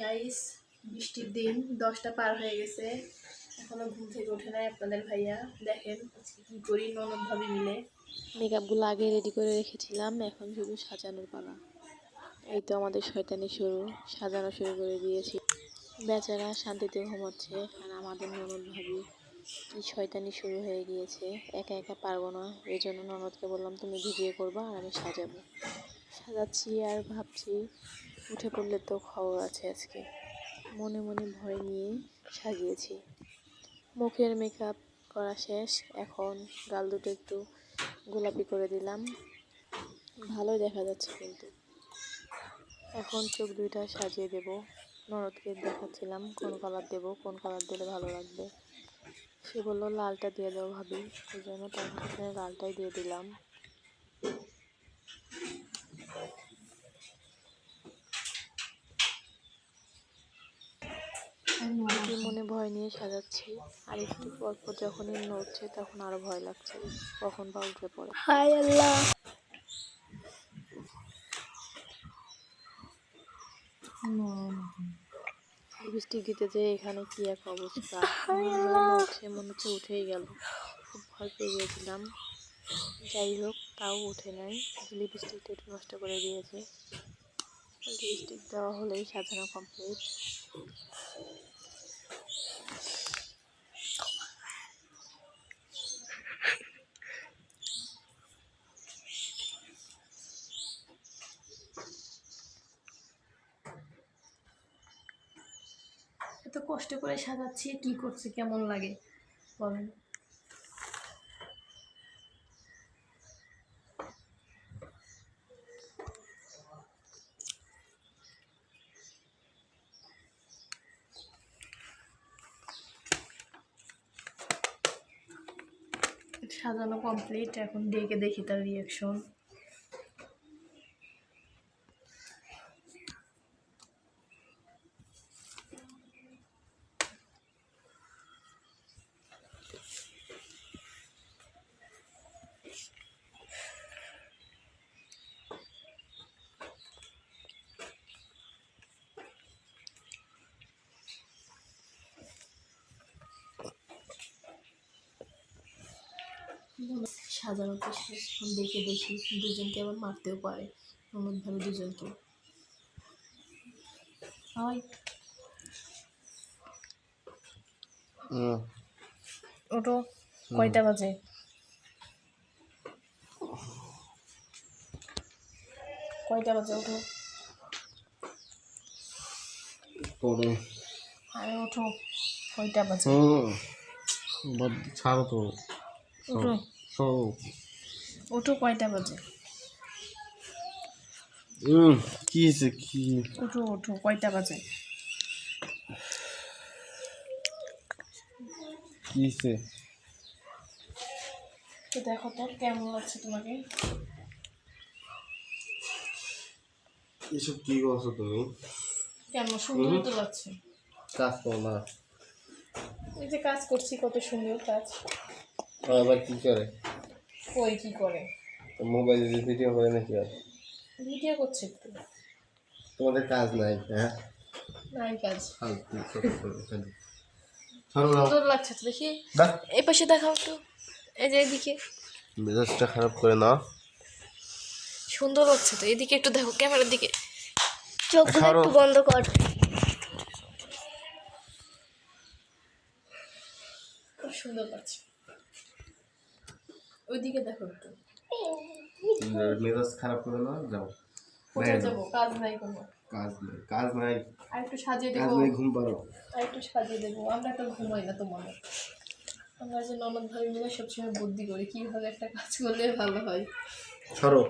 Guys বৃষ্টির দিন, দশটা পার হয়ে গেছে। এখনও ঘুম থেকে ওঠে নাই আপনাদের ভাইয়া। দেখেন কি করি, ননদ ভাবি মিলে। মেকআপগুলো আগে রেডি করে রেখেছিলাম, এখন শুধু সাজানোর পালা। এই তো আমাদের শয়তানি শুরু, সাজানো শুরু করে দিয়েছি। বেচারা শান্তিতে ঘুমাচ্ছে, আর আমাদের ননদ ভাবি কি শয়তানি শুরু হয়ে গিয়েছে। একা একা পারব না, এই জন্য ননদকে বললাম, তুমি ভিডিও করবা আর আমি সাজাবো। সাজাচ্ছি আর ভাবছি উঠে পড়লে তো খবর আছে আজকে। মনে মনে ভয় নিয়ে সাজিয়েছি। মুখের মেকআপ করা শেষ, এখন গাল দুটো একটু গোলাপি করে দিলাম। ভালোই দেখা যাচ্ছে কিন্তু। এখন চোখ দুইটা সাজিয়ে দেব। ননদকে দেখাচ্ছিলাম, কোন কালার দেব, কোন কালার দিলে ভালো লাগবে। সে বলল, লালটা দিয়ে দাও ভাবি। সেই জন্য তার লালটাই দিয়ে দিলাম। একটু মনে ভয় নিয়ে সাজাচ্ছি? আর একটু পর পর যখনই নড়ছে তখন আরও ভয় লাগছে। কখন বা উঠে পড়ে। হাই আল্লাহ। বৃষ্টি দিতে যে এখানে কি এক অবস্থা? নড়ছে মনে হচ্ছে উঠেই গেল। খুব ভয় পেয়ে গিয়েছিলাম। যাই হোক তাও উঠে নাই। লিপস্টিকটা একটু নষ্ট করে দিয়েছে। লিপস্টিক দেওয়া হলেই সাজানো কমপ্লিট এত কষ্ট করে সাজাচ্ছি, কি করছে, কেমন লাগে? বলেন। সাজানো কমপ্লিট এখন ডেকে দেখি তার রিয়াকশন সাজানো তো শেষ এখন দেখে দেখি দুজনকে আবার মারতেও পারে ননদভাবে দুজনকে। হয়। ওটো কয়টা বাজে? কয়টা বাজে ওঠো? আরে ওঠো কয়টা বাজে? ছাড়ো তো। ওঠো। সব ওঠো কয়টা বাজে? হুম কি হয়েছে কি? ওঠো ওঠো কয়টা বাজে? কি হয়েছে? তো দেখো তো কেমন লাগছে তোমাকে? এসব কি করছ তুমি? কেমন সুন্দর তো লাগছে। কাজ করো না। এই যে কাজ করছি কত সুন্দর কাজ। আবার কি করে? কই কি করে? মোবাইলে যে ভিডিও করে নাকি আর? ভিডিও করছে একটু। তোমাদের কাজ নাই হ্যাঁ? নাই কাজ। ফালতু ছোট ছোট খালি। সুন্দর লাগছে তো দেখি। দেখ এই পাশে দেখাও একটু। এই যে এদিকে। মেজাজটা খারাপ করে না সুন্দর লাগছে তো। এদিকে একটু দেখো ক্যামেরার দিকে। চোখ একটু বন্ধ কর। খুব সুন্দর লাগছে। ওইদিকে দেখো একটু। মেজাজ খারাপ করে না যাও। কোথায় যাব? কাজ নাই কোনো। কাজ নাই কাজ নাই। আর একটু সাজিয়ে কাজ দেবো। নাই ঘুম পারো আর একটু সাজিয়ে দেবো। আমরা তো ঘুমাই না তোমার আমরা যে ননদ ভাই মিলে সবসময় বুদ্ধি করি কীভাবে একটা কাজ করলে ভালো হয়। সরো।